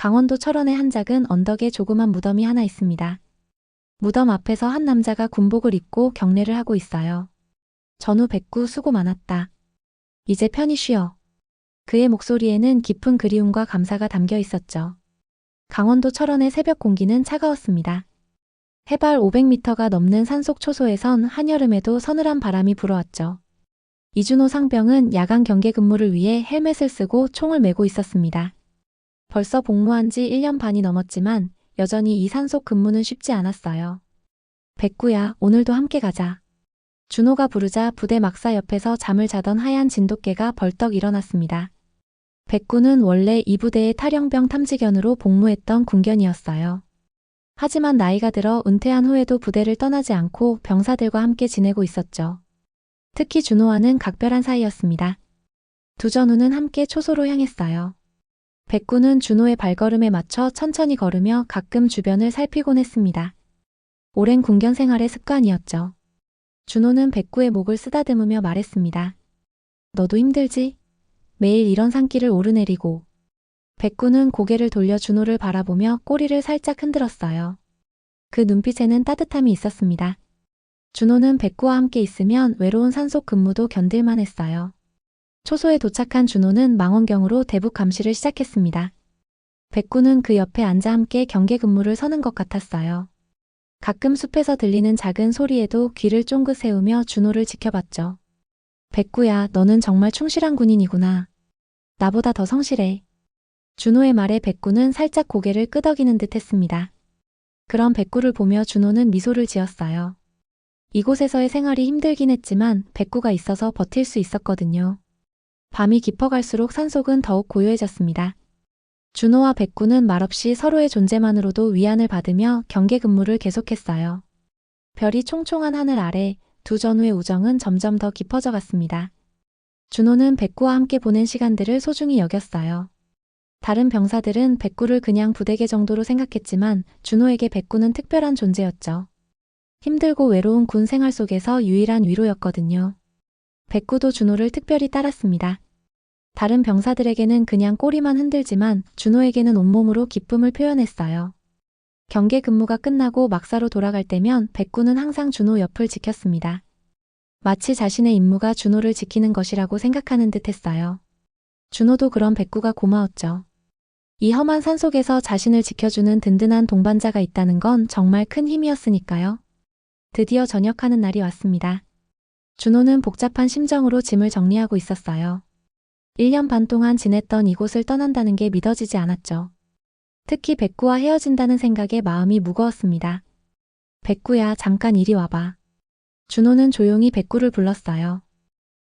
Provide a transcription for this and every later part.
강원도 철원의 한 작은 언덕에 조그만 무덤이 하나 있습니다. 무덤 앞에서 한 남자가 군복을 입고 경례를 하고 있어요. 전후 백구 수고 많았다. 이제 편히 쉬어. 그의 목소리에는 깊은 그리움과 감사가 담겨 있었죠. 강원도 철원의 새벽 공기는 차가웠습니다. 해발 500m가 넘는 산속 초소에선 한여름에도 서늘한 바람이 불어왔죠. 이준호 상병은 야간 경계 근무를 위해 헬멧을 쓰고 총을 메고 있었습니다. 벌써 복무한 지 1년 반이 넘었지만 여전히 이 산속 근무는 쉽지 않았어요. 백구야, 오늘도 함께 가자. 준호가 부르자 부대 막사 옆에서 잠을 자던 하얀 진돗개가 벌떡 일어났습니다. 백구는 원래 이 부대의 탈영병 탐지견으로 복무했던 군견이었어요. 하지만 나이가 들어 은퇴한 후에도 부대를 떠나지 않고 병사들과 함께 지내고 있었죠. 특히 준호와는 각별한 사이였습니다. 두 전우는 함께 초소로 향했어요. 백구는 준호의 발걸음에 맞춰 천천히 걸으며 가끔 주변을 살피곤 했습니다. 오랜 군견 생활의 습관이었죠. 준호는 백구의 목을 쓰다듬으며 말했습니다. 너도 힘들지? 매일 이런 산길을 오르내리고. 백구는 고개를 돌려 준호를 바라보며 꼬리를 살짝 흔들었어요. 그 눈빛에는 따뜻함이 있었습니다. 준호는 백구와 함께 있으면 외로운 산속 근무도 견딜만 했어요. 초소에 도착한 준호는 망원경으로 대북 감시를 시작했습니다. 백구는 그 옆에 앉아 함께 경계 근무를 서는 것 같았어요. 가끔 숲에서 들리는 작은 소리에도 귀를 쫑긋 세우며 준호를 지켜봤죠. 백구야, 너는 정말 충실한 군인이구나. 나보다 더 성실해. 준호의 말에 백구는 살짝 고개를 끄덕이는 듯 했습니다. 그런 백구를 보며 준호는 미소를 지었어요. 이곳에서의 생활이 힘들긴 했지만 백구가 있어서 버틸 수 있었거든요. 밤이 깊어갈수록 산속은 더욱 고요해졌습니다. 준호와 백구는 말없이 서로의 존재만으로도 위안을 받으며 경계 근무를 계속했어요. 별이 총총한 하늘 아래 두 전우의 우정은 점점 더 깊어져 갔습니다. 준호는 백구와 함께 보낸 시간들을 소중히 여겼어요. 다른 병사들은 백구를 그냥 부대개 정도로 생각했지만 준호에게 백구는 특별한 존재였죠. 힘들고 외로운 군 생활 속에서 유일한 위로였거든요. 백구도 준호를 특별히 따랐습니다. 다른 병사들에게는 그냥 꼬리만 흔들지만 준호에게는 온몸으로 기쁨을 표현했어요. 경계 근무가 끝나고 막사로 돌아갈 때면 백구는 항상 준호 옆을 지켰습니다. 마치 자신의 임무가 준호를 지키는 것이라고 생각하는 듯 했어요. 준호도 그런 백구가 고마웠죠. 이 험한 산 속에서 자신을 지켜주는 든든한 동반자가 있다는 건 정말 큰 힘이었으니까요. 드디어 전역하는 날이 왔습니다. 준호는 복잡한 심정으로 짐을 정리하고 있었어요. 1년 반 동안 지냈던 이곳을 떠난다는 게 믿어지지 않았죠. 특히 백구와 헤어진다는 생각에 마음이 무거웠습니다. 백구야, 잠깐 이리 와봐. 준호는 조용히 백구를 불렀어요.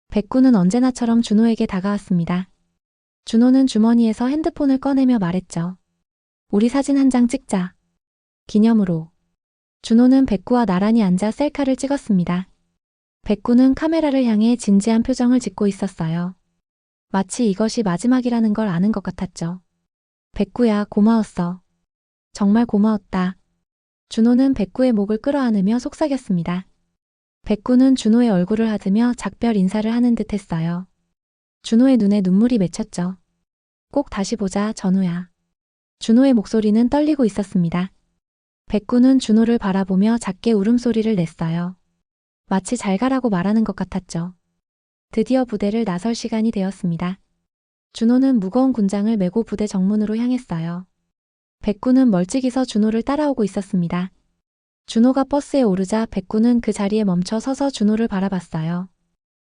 백구는 언제나처럼 준호에게 다가왔습니다. 준호는 주머니에서 핸드폰을 꺼내며 말했죠. 우리 사진 한 장 찍자. 기념으로. 준호는 백구와 나란히 앉아 셀카를 찍었습니다. 백구는 카메라를 향해 진지한 표정을 짓고 있었어요. 마치 이것이 마지막이라는 걸 아는 것 같았죠. 백구야, 고마웠어. 정말 고마웠다. 준호는 백구의 목을 끌어안으며 속삭였습니다. 백구는 준호의 얼굴을 하드며 작별 인사를 하는 듯 했어요. 준호의 눈에 눈물이 맺혔죠. 꼭 다시 보자, 전우야. 준호의 목소리는 떨리고 있었습니다. 백구는 준호를 바라보며 작게 울음소리를 냈어요. 마치 잘 가라고 말하는 것 같았죠. 드디어 부대를 나설 시간이 되었습니다. 준호는 무거운 군장을 메고 부대 정문으로 향했어요. 백구는 멀찍이 서 준호를 따라오고 있었습니다. 준호가 버스에 오르자 백구는 그 자리에 멈춰 서서 준호를 바라봤어요.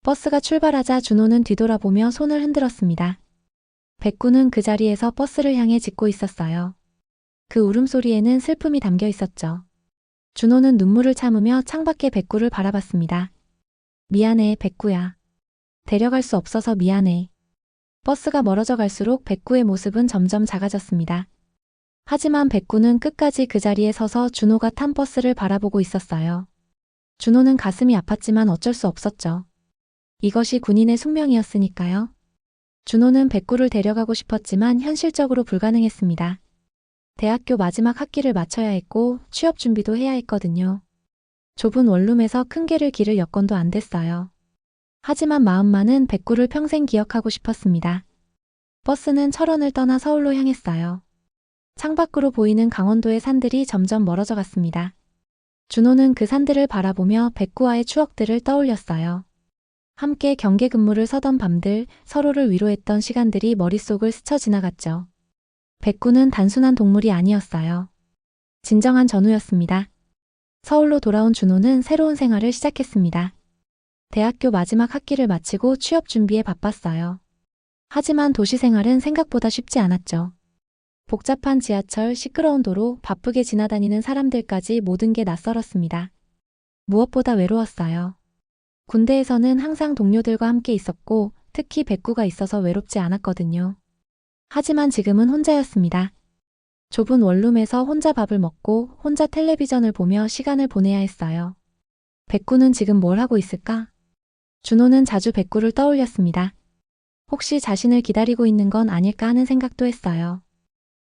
버스가 출발하자 준호는 뒤돌아보며 손을 흔들었습니다. 백구는 그 자리에서 버스를 향해 짖고 있었어요. 그 울음소리에는 슬픔이 담겨 있었죠. 준호는 눈물을 참으며 창밖에 백구를 바라봤습니다. 미안해, 백구야. 데려갈 수 없어서 미안해. 버스가 멀어져 갈수록 백구의 모습은 점점 작아졌습니다. 하지만 백구는 끝까지 그 자리에 서서 준호가 탄 버스를 바라보고 있었어요. 준호는 가슴이 아팠지만 어쩔 수 없었죠. 이것이 군인의 숙명이었으니까요. 준호는 백구를 데려가고 싶었지만 현실적으로 불가능했습니다. 대학교 마지막 학기를 마쳐야 했고 취업 준비도 해야 했거든요. 좁은 원룸에서 큰 개를 기를 여건도 안 됐어요. 하지만 마음만은 백구를 평생 기억하고 싶었습니다. 버스는 철원을 떠나 서울로 향했어요. 창밖으로 보이는 강원도의 산들이 점점 멀어져 갔습니다. 준호는 그 산들을 바라보며 백구와의 추억들을 떠올렸어요. 함께 경계 근무를 서던 밤들, 서로를 위로했던 시간들이 머릿속을 스쳐 지나갔죠. 백구는 단순한 동물이 아니었어요. 진정한 전우였습니다. 서울로 돌아온 준호는 새로운 생활을 시작했습니다. 대학교 마지막 학기를 마치고 취업 준비에 바빴어요. 하지만 도시 생활은 생각보다 쉽지 않았죠. 복잡한 지하철, 시끄러운 도로, 바쁘게 지나다니는 사람들까지 모든 게 낯설었습니다. 무엇보다 외로웠어요. 군대에서는 항상 동료들과 함께 있었고, 특히 백구가 있어서 외롭지 않았거든요. 하지만 지금은 혼자였습니다. 좁은 원룸에서 혼자 밥을 먹고 혼자 텔레비전을 보며 시간을 보내야 했어요. 백구는 지금 뭘 하고 있을까? 준호는 자주 백구를 떠올렸습니다. 혹시 자신을 기다리고 있는 건 아닐까 하는 생각도 했어요.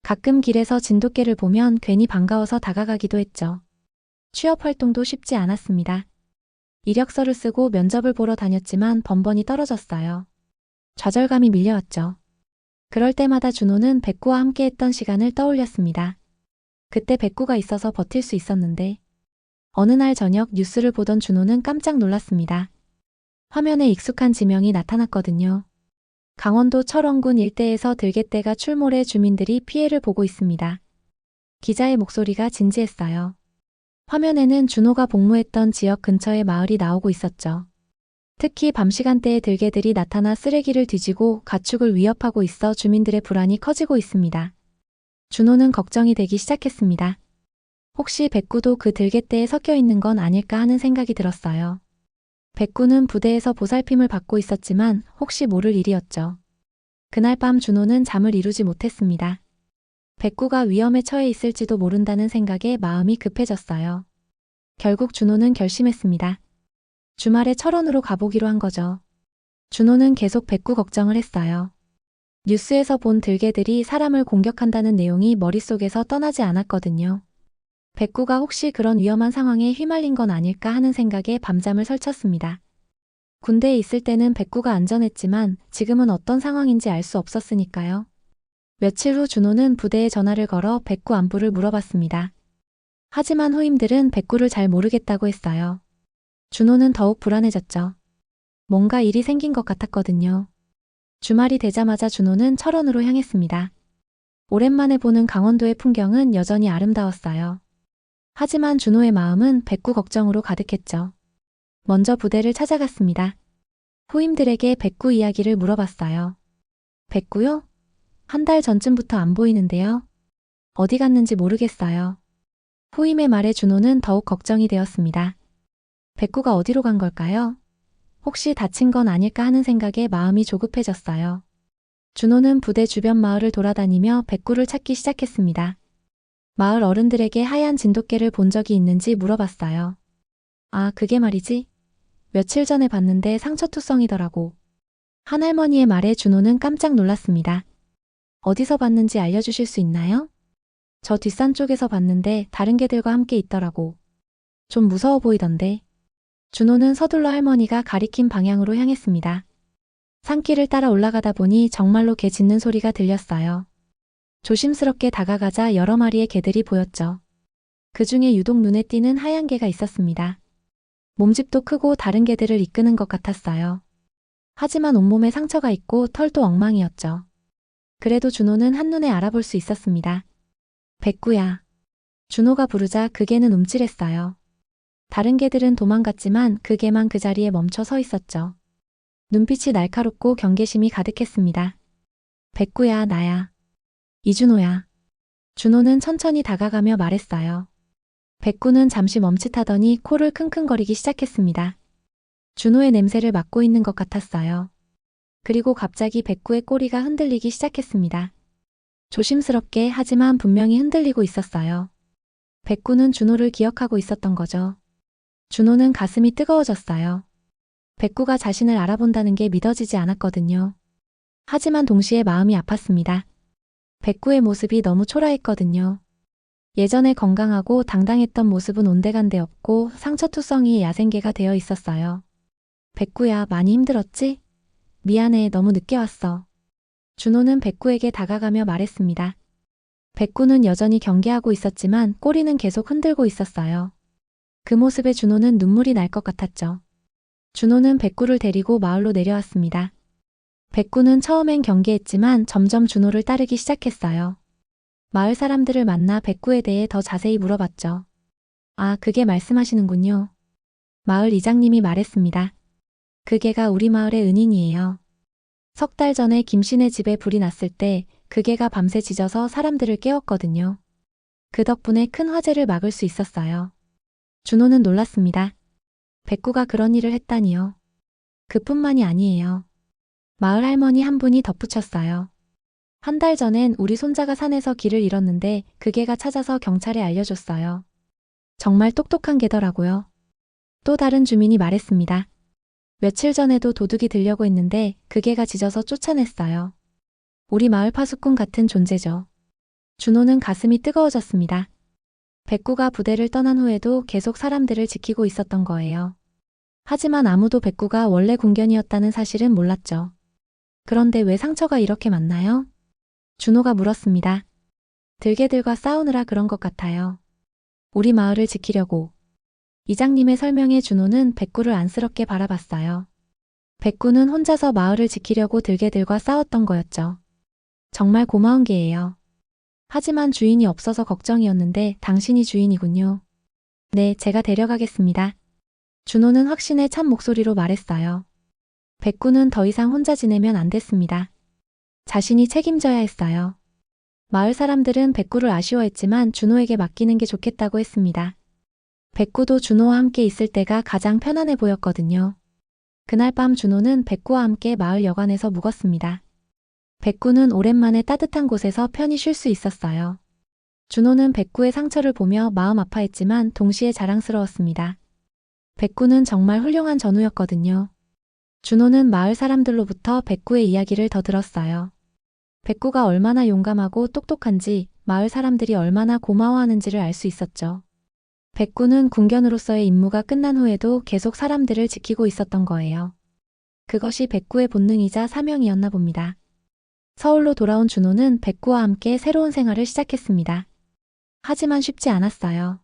가끔 길에서 진돗개를 보면 괜히 반가워서 다가가기도 했죠. 취업 활동도 쉽지 않았습니다. 이력서를 쓰고 면접을 보러 다녔지만 번번이 떨어졌어요. 좌절감이 밀려왔죠. 그럴 때마다 준호는 백구와 함께 했던 시간을 떠올렸습니다. 그때 백구가 있어서 버틸 수 있었는데, 어느 날 저녁 뉴스를 보던 준호는 깜짝 놀랐습니다. 화면에 익숙한 지명이 나타났거든요. 강원도 철원군 일대에서 들개떼가 출몰해 주민들이 피해를 보고 있습니다. 기자의 목소리가 진지했어요. 화면에는 준호가 복무했던 지역 근처의 마을이 나오고 있었죠. 특히 밤 시간대에 들개들이 나타나 쓰레기를 뒤지고 가축을 위협하고 있어 주민들의 불안이 커지고 있습니다. 준호는 걱정이 되기 시작했습니다. 혹시 백구도 그 들개떼에 섞여 있는 건 아닐까 하는 생각이 들었어요. 백구는 부대에서 보살핌을 받고 있었지만 혹시 모를 일이었죠. 그날 밤 준호는 잠을 이루지 못했습니다. 백구가 위험에 처해 있을지도 모른다는 생각에 마음이 급해졌어요. 결국 준호는 결심했습니다. 주말에 철원으로 가보기로 한 거죠. 준호는 계속 백구 걱정을 했어요. 뉴스에서 본 들개들이 사람을 공격한다는 내용이 머릿속에서 떠나지 않았거든요. 백구가 혹시 그런 위험한 상황에 휘말린 건 아닐까 하는 생각에 밤잠을 설쳤습니다. 군대에 있을 때는 백구가 안전했지만 지금은 어떤 상황인지 알 수 없었으니까요. 며칠 후 준호는 부대에 전화를 걸어 백구 안부를 물어봤습니다. 하지만 후임들은 백구를 잘 모르겠다고 했어요. 준호는 더욱 불안해졌죠. 뭔가 일이 생긴 것 같았거든요. 주말이 되자마자 준호는 철원으로 향했습니다. 오랜만에 보는 강원도의 풍경은 여전히 아름다웠어요. 하지만 준호의 마음은 백구 걱정으로 가득했죠. 먼저 부대를 찾아갔습니다. 후임들에게 백구 이야기를 물어봤어요. 백구요? 한 달 전쯤부터 안 보이는데요. 어디 갔는지 모르겠어요. 후임의 말에 준호는 더욱 걱정이 되었습니다. 백구가 어디로 간 걸까요? 혹시 다친 건 아닐까 하는 생각에 마음이 조급해졌어요. 준호는 부대 주변 마을을 돌아다니며 백구를 찾기 시작했습니다. 마을 어른들에게 하얀 진돗개를 본 적이 있는지 물어봤어요. 아, 그게 말이지. 며칠 전에 봤는데 상처투성이더라고. 한 할머니의 말에 준호는 깜짝 놀랐습니다. 어디서 봤는지 알려주실 수 있나요? 저 뒷산 쪽에서 봤는데 다른 개들과 함께 있더라고. 좀 무서워 보이던데. 준호는 서둘러 할머니가 가리킨 방향으로 향했습니다. 산길을 따라 올라가다 보니 정말로 개 짖는 소리가 들렸어요. 조심스럽게 다가가자 여러 마리의 개들이 보였죠. 그 중에 유독 눈에 띄는 하얀 개가 있었습니다. 몸집도 크고 다른 개들을 이끄는 것 같았어요. 하지만 온몸에 상처가 있고 털도 엉망이었죠. 그래도 준호는 한눈에 알아볼 수 있었습니다. 백구야. 준호가 부르자 그 개는 움찔했어요. 다른 개들은 도망갔지만 그 개만 그 자리에 멈춰 서 있었죠. 눈빛이 날카롭고 경계심이 가득했습니다. 백구야, 나야. 이준호야. 준호는 천천히 다가가며 말했어요. 백구는 잠시 멈칫하더니 코를 킁킁거리기 시작했습니다. 준호의 냄새를 맡고 있는 것 같았어요. 그리고 갑자기 백구의 꼬리가 흔들리기 시작했습니다. 조심스럽게 하지만 분명히 흔들리고 있었어요. 백구는 준호를 기억하고 있었던 거죠. 준호는 가슴이 뜨거워졌어요. 백구가 자신을 알아본다는 게 믿어지지 않았거든요. 하지만 동시에 마음이 아팠습니다. 백구의 모습이 너무 초라했거든요. 예전에 건강하고 당당했던 모습은 온데간데 없고 상처투성이의 야생개가 되어 있었어요. 백구야, 많이 힘들었지? 미안해, 너무 늦게 왔어. 준호는 백구에게 다가가며 말했습니다. 백구는 여전히 경계하고 있었지만 꼬리는 계속 흔들고 있었어요. 그 모습에 준호는 눈물이 날 것 같았죠. 준호는 백구를 데리고 마을로 내려왔습니다. 백구는 처음엔 경계했지만 점점 준호를 따르기 시작했어요. 마을 사람들을 만나 백구에 대해 더 자세히 물어봤죠. 아, 그게 말씀하시는군요. 마을 이장님이 말했습니다. 그 개가 우리 마을의 은인이에요. 석 달 전에 김씨네 집에 불이 났을 때그 개가 밤새 짖어서 사람들을 깨웠거든요. 그 덕분에 큰 화재를 막을 수 있었어요. 준호는 놀랐습니다. 백구가 그런 일을 했다니요. 그뿐만이 아니에요. 마을 할머니 한 분이 덧붙였어요. 한 달 전엔 우리 손자가 산에서 길을 잃었는데 그 개가 찾아서 경찰에 알려줬어요. 정말 똑똑한 개더라고요. 또 다른 주민이 말했습니다. 며칠 전에도 도둑이 들려고 했는데 그 개가 짖어서 쫓아냈어요. 우리 마을 파수꾼 같은 존재죠. 준호는 가슴이 뜨거워졌습니다. 백구가 부대를 떠난 후에도 계속 사람들을 지키고 있었던 거예요. 하지만 아무도 백구가 원래 군견이었다는 사실은 몰랐죠. 그런데 왜 상처가 이렇게 많나요? 준호가 물었습니다. 들개들과 싸우느라 그런 것 같아요. 우리 마을을 지키려고. 이장님의 설명에 준호는 백구를 안쓰럽게 바라봤어요. 백구는 혼자서 마을을 지키려고 들개들과 싸웠던 거였죠. 정말 고마운 개예요. 하지만 주인이 없어서 걱정이었는데 당신이 주인이군요. 네, 제가 데려가겠습니다. 준호는 확신에 찬 목소리로 말했어요. 백구는 더 이상 혼자 지내면 안 됐습니다. 자신이 책임져야 했어요. 마을 사람들은 백구를 아쉬워했지만 준호에게 맡기는 게 좋겠다고 했습니다. 백구도 준호와 함께 있을 때가 가장 편안해 보였거든요. 그날 밤 준호는 백구와 함께 마을 여관에서 묵었습니다. 백구는 오랜만에 따뜻한 곳에서 편히 쉴 수 있었어요. 준호는 백구의 상처를 보며 마음 아파했지만 동시에 자랑스러웠습니다. 백구는 정말 훌륭한 전우였거든요. 준호는 마을 사람들로부터 백구의 이야기를 더 들었어요. 백구가 얼마나 용감하고 똑똑한지 마을 사람들이 얼마나 고마워하는지를 알 수 있었죠. 백구는 군견으로서의 임무가 끝난 후에도 계속 사람들을 지키고 있었던 거예요. 그것이 백구의 본능이자 사명이었나 봅니다. 서울로 돌아온 준호는 백구와 함께 새로운 생활을 시작했습니다. 하지만 쉽지 않았어요.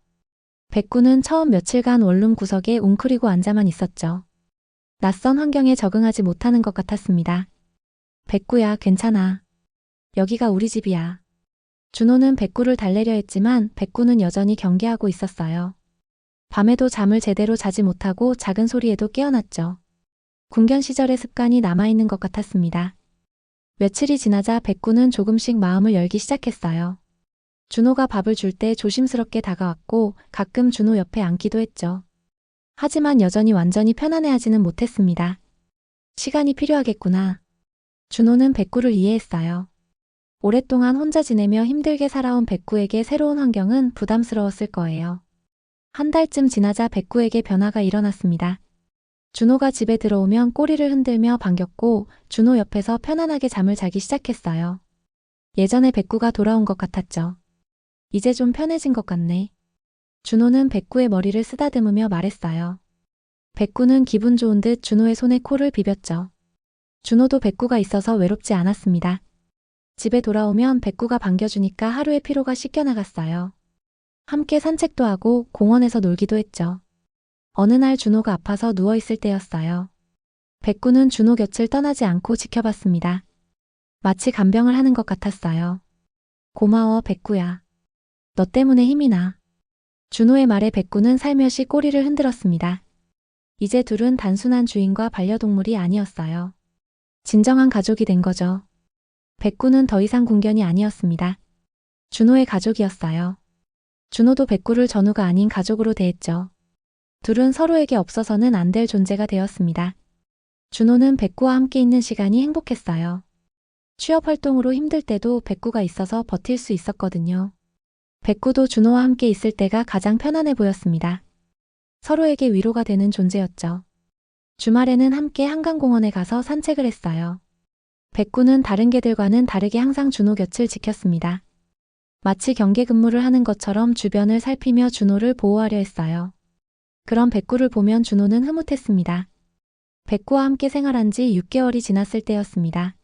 백구는 처음 며칠간 원룸 구석에 웅크리고 앉아만 있었죠. 낯선 환경에 적응하지 못하는 것 같았습니다. 백구야, 괜찮아. 여기가 우리 집이야. 준호는 백구를 달래려 했지만 백구는 여전히 경계하고 있었어요. 밤에도 잠을 제대로 자지 못하고 작은 소리에도 깨어났죠. 군견 시절의 습관이 남아있는 것 같았습니다. 며칠이 지나자 백구는 조금씩 마음을 열기 시작했어요. 준호가 밥을 줄 때 조심스럽게 다가왔고 가끔 준호 옆에 앉기도 했죠. 하지만 여전히 완전히 편안해하지는 못했습니다. 시간이 필요하겠구나. 준호는 백구를 이해했어요. 오랫동안 혼자 지내며 힘들게 살아온 백구에게 새로운 환경은 부담스러웠을 거예요. 한 달쯤 지나자 백구에게 변화가 일어났습니다. 준호가 집에 들어오면 꼬리를 흔들며 반겼고 준호 옆에서 편안하게 잠을 자기 시작했어요. 예전에 백구가 돌아온 것 같았죠. 이제 좀 편해진 것 같네. 준호는 백구의 머리를 쓰다듬으며 말했어요. 백구는 기분 좋은 듯 준호의 손에 코를 비볐죠. 준호도 백구가 있어서 외롭지 않았습니다. 집에 돌아오면 백구가 반겨주니까 하루의 피로가 씻겨나갔어요. 함께 산책도 하고 공원에서 놀기도 했죠. 어느 날 준호가 아파서 누워있을 때였어요. 백구는 준호 곁을 떠나지 않고 지켜봤습니다. 마치 간병을 하는 것 같았어요. 고마워, 백구야. 너 때문에 힘이 나. 준호의 말에 백구는 살며시 꼬리를 흔들었습니다. 이제 둘은 단순한 주인과 반려동물이 아니었어요. 진정한 가족이 된 거죠. 백구는 더 이상 궁견이 아니었습니다. 준호의 가족이었어요. 준호도 백구를 전우가 아닌 가족으로 대했죠. 둘은 서로에게 없어서는 안 될 존재가 되었습니다. 준호는 백구와 함께 있는 시간이 행복했어요. 취업 활동으로 힘들 때도 백구가 있어서 버틸 수 있었거든요. 백구도 준호와 함께 있을 때가 가장 편안해 보였습니다. 서로에게 위로가 되는 존재였죠. 주말에는 함께 한강공원에 가서 산책을 했어요. 백구는 다른 개들과는 다르게 항상 준호 곁을 지켰습니다. 마치 경계 근무를 하는 것처럼 주변을 살피며 준호를 보호하려 했어요. 그런 백구를 보면 준호는 흐뭇했습니다. 백구와 함께 생활한 지 6개월이 지났을 때였습니다.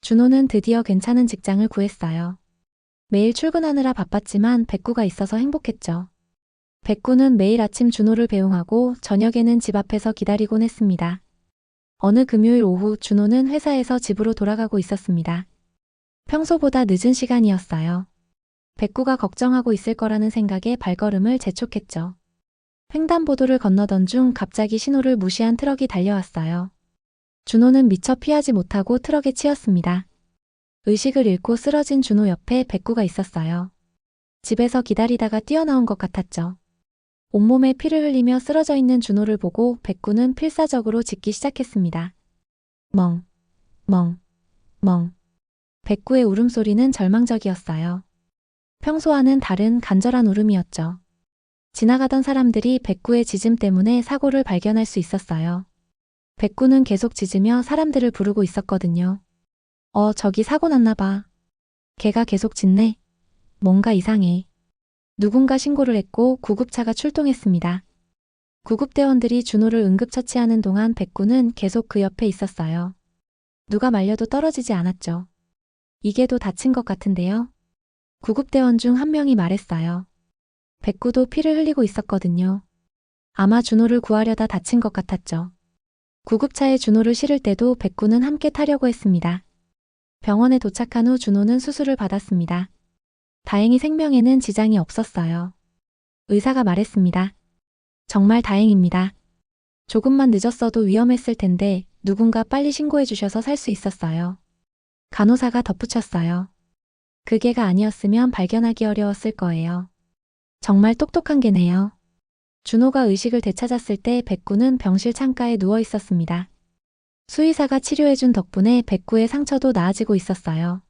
준호는 드디어 괜찮은 직장을 구했어요. 매일 출근하느라 바빴지만 백구가 있어서 행복했죠. 백구는 매일 아침 준호를 배웅하고 저녁에는 집 앞에서 기다리곤 했습니다. 어느 금요일 오후 준호는 회사에서 집으로 돌아가고 있었습니다. 평소보다 늦은 시간이었어요. 백구가 걱정하고 있을 거라는 생각에 발걸음을 재촉했죠. 횡단보도를 건너던 중 갑자기 신호를 무시한 트럭이 달려왔어요. 준호는 미처 피하지 못하고 트럭에 치였습니다. 의식을 잃고 쓰러진 준호 옆에 백구가 있었어요. 집에서 기다리다가 뛰어나온 것 같았죠. 온몸에 피를 흘리며 쓰러져 있는 준호를 보고 백구는 필사적으로 짖기 시작했습니다. 멍, 멍, 멍. 백구의 울음소리는 절망적이었어요. 평소와는 다른 간절한 울음이었죠. 지나가던 사람들이 백구의 짖음 때문에 사고를 발견할 수 있었어요. 백구는 계속 짖으며 사람들을 부르고 있었거든요. 어, 저기 사고 났나 봐. 걔가 계속 짖네. 뭔가 이상해. 누군가 신고를 했고 구급차가 출동했습니다. 구급대원들이 준호를 응급처치하는 동안 백구는 계속 그 옆에 있었어요. 누가 말려도 떨어지지 않았죠. 이게도 다친 것 같은데요. 구급대원 중 한 명이 말했어요. 백구도 피를 흘리고 있었거든요. 아마 준호를 구하려다 다친 것 같았죠. 구급차에 준호를 실을 때도 백구는 함께 타려고 했습니다. 병원에 도착한 후 준호는 수술을 받았습니다. 다행히 생명에는 지장이 없었어요. 의사가 말했습니다. 정말 다행입니다. 조금만 늦었어도 위험했을 텐데 누군가 빨리 신고해 주셔서 살 수 있었어요. 간호사가 덧붙였어요. 그 개가 아니었으면 발견하기 어려웠을 거예요. 정말 똑똑한 개네요. 준호가 의식을 되찾았을 때 백구는 병실 창가에 누워 있었습니다. 수의사가 치료해준 덕분에 백구의 상처도 나아지고 있었어요.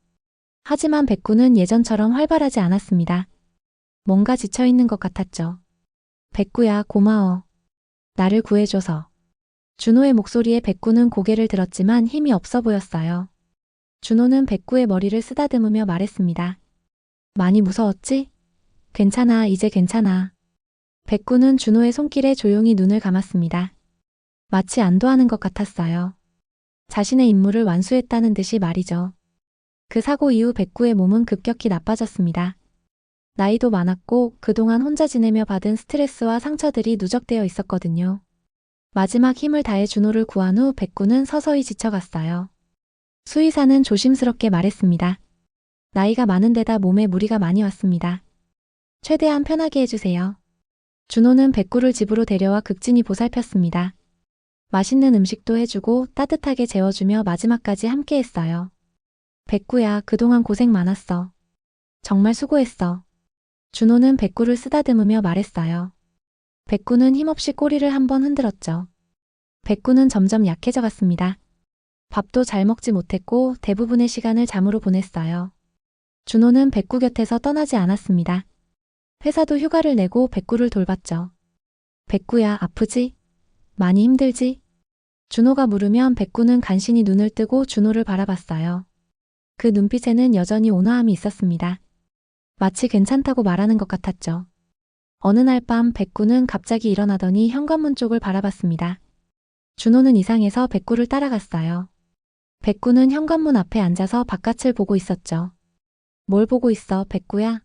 하지만 백구는 예전처럼 활발하지 않았습니다. 뭔가 지쳐있는 것 같았죠. 백구야, 고마워. 나를 구해줘서. 준호의 목소리에 백구는 고개를 들었지만 힘이 없어 보였어요. 준호는 백구의 머리를 쓰다듬으며 말했습니다. 많이 무서웠지? 괜찮아, 이제 괜찮아. 백구는 준호의 손길에 조용히 눈을 감았습니다. 마치 안도하는 것 같았어요. 자신의 임무를 완수했다는 듯이 말이죠. 그 사고 이후 백구의 몸은 급격히 나빠졌습니다. 나이도 많았고 그동안 혼자 지내며 받은 스트레스와 상처들이 누적되어 있었거든요. 마지막 힘을 다해 준호를 구한 후 백구는 서서히 지쳐갔어요. 수의사는 조심스럽게 말했습니다. 나이가 많은 데다 몸에 무리가 많이 왔습니다. 최대한 편하게 해주세요. 준호는 백구를 집으로 데려와 극진히 보살폈습니다. 맛있는 음식도 해주고 따뜻하게 재워주며 마지막까지 함께 했어요. 백구야, 그동안 고생 많았어. 정말 수고했어. 준호는 백구를 쓰다듬으며 말했어요. 백구는 힘없이 꼬리를 한번 흔들었죠. 백구는 점점 약해져 갔습니다. 밥도 잘 먹지 못했고 대부분의 시간을 잠으로 보냈어요. 준호는 백구 곁에서 떠나지 않았습니다. 회사도 휴가를 내고 백구를 돌봤죠. 백구야, 아프지? 많이 힘들지? 준호가 물으면 백구는 간신히 눈을 뜨고 준호를 바라봤어요. 그 눈빛에는 여전히 온화함이 있었습니다. 마치 괜찮다고 말하는 것 같았죠. 어느 날 밤 백구는 갑자기 일어나더니 현관문 쪽을 바라봤습니다. 준호는 이상해서 백구를 따라갔어요. 백구는 현관문 앞에 앉아서 바깥을 보고 있었죠. 뭘 보고 있어, 백구야?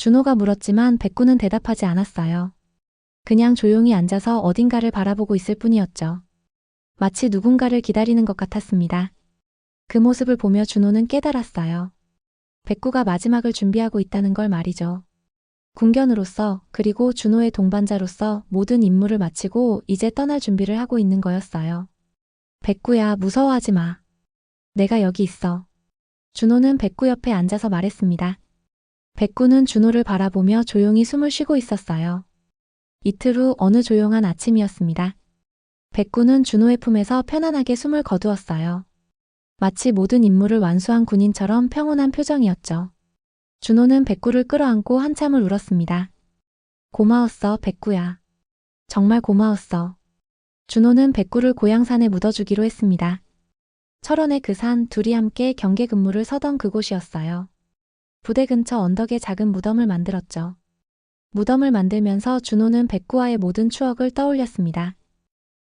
준호가 물었지만 백구는 대답하지 않았어요. 그냥 조용히 앉아서 어딘가를 바라보고 있을 뿐이었죠. 마치 누군가를 기다리는 것 같았습니다. 그 모습을 보며 준호는 깨달았어요. 백구가 마지막을 준비하고 있다는 걸 말이죠. 궁견으로서 그리고 준호의 동반자로서 모든 임무를 마치고 이제 떠날 준비를 하고 있는 거였어요. 백구야, 무서워하지 마. 내가 여기 있어. 준호는 백구 옆에 앉아서 말했습니다. 백구는 준호를 바라보며 조용히 숨을 쉬고 있었어요. 이틀 후 어느 조용한 아침이었습니다. 백구는 준호의 품에서 편안하게 숨을 거두었어요. 마치 모든 임무를 완수한 군인처럼 평온한 표정이었죠. 준호는 백구를 끌어안고 한참을 울었습니다. 고마웠어, 백구야. 정말 고마웠어. 준호는 백구를 고향산에 묻어주기로 했습니다. 철원의 그 산 둘이 함께 경계 근무를 서던 그곳이었어요. 부대 근처 언덕에 작은 무덤을 만들었죠. 무덤을 만들면서 준호는 백구와의 모든 추억을 떠올렸습니다.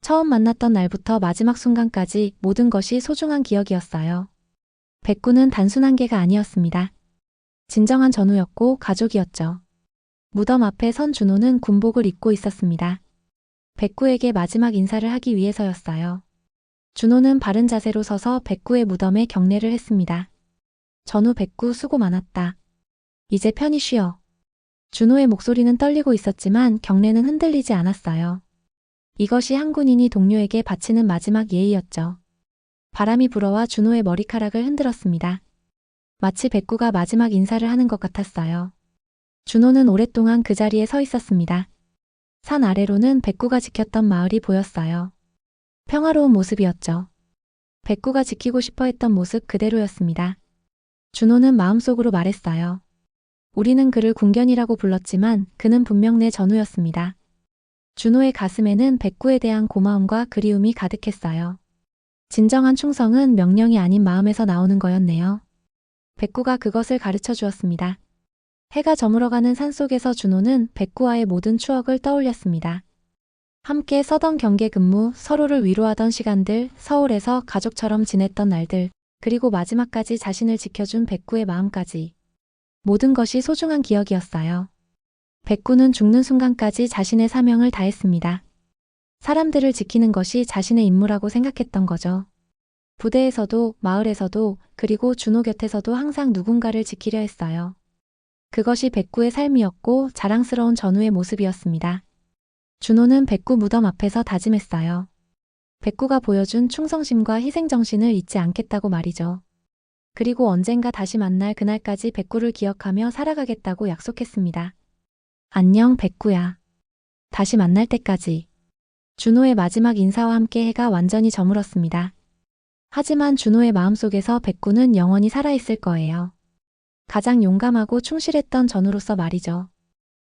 처음 만났던 날부터 마지막 순간까지 모든 것이 소중한 기억이었어요. 백구는 단순한 개가 아니었습니다. 진정한 전우였고 가족이었죠. 무덤 앞에 선 준호는 군복을 입고 있었습니다. 백구에게 마지막 인사를 하기 위해서였어요. 준호는 바른 자세로 서서 백구의 무덤에 경례를 했습니다. 전우 백구 수고 많았다. 이제 편히 쉬어. 준호의 목소리는 떨리고 있었지만 경례는 흔들리지 않았어요. 이것이 한 군인이 동료에게 바치는 마지막 예의였죠. 바람이 불어와 준호의 머리카락을 흔들었습니다. 마치 백구가 마지막 인사를 하는 것 같았어요. 준호는 오랫동안 그 자리에 서 있었습니다. 산 아래로는 백구가 지켰던 마을이 보였어요. 평화로운 모습이었죠. 백구가 지키고 싶어 했던 모습 그대로였습니다. 준호는 마음속으로 말했어요. 우리는 그를 궁견이라고 불렀지만 그는 분명 내 전우였습니다. 준호의 가슴에는 백구에 대한 고마움과 그리움이 가득했어요. 진정한 충성은 명령이 아닌 마음에서 나오는 거였네요. 백구가 그것을 가르쳐 주었습니다. 해가 저물어가는 산속에서 준호는 백구와의 모든 추억을 떠올렸습니다. 함께 서던 경계 근무, 서로를 위로하던 시간들, 서울에서 가족처럼 지냈던 날들, 그리고 마지막까지 자신을 지켜준 백구의 마음까지. 모든 것이 소중한 기억이었어요. 백구는 죽는 순간까지 자신의 사명을 다했습니다. 사람들을 지키는 것이 자신의 임무라고 생각했던 거죠. 부대에서도, 마을에서도, 그리고 준호 곁에서도 항상 누군가를 지키려 했어요. 그것이 백구의 삶이었고 자랑스러운 전우의 모습이었습니다. 준호는 백구 무덤 앞에서 다짐했어요. 백구가 보여준 충성심과 희생정신을 잊지 않겠다고 말이죠. 그리고 언젠가 다시 만날 그날까지 백구를 기억하며 살아가겠다고 약속했습니다. 안녕 백구야. 다시 만날 때까지. 준호의 마지막 인사와 함께 해가 완전히 저물었습니다. 하지만 준호의 마음속에서 백구는 영원히 살아있을 거예요. 가장 용감하고 충실했던 전우로서 말이죠.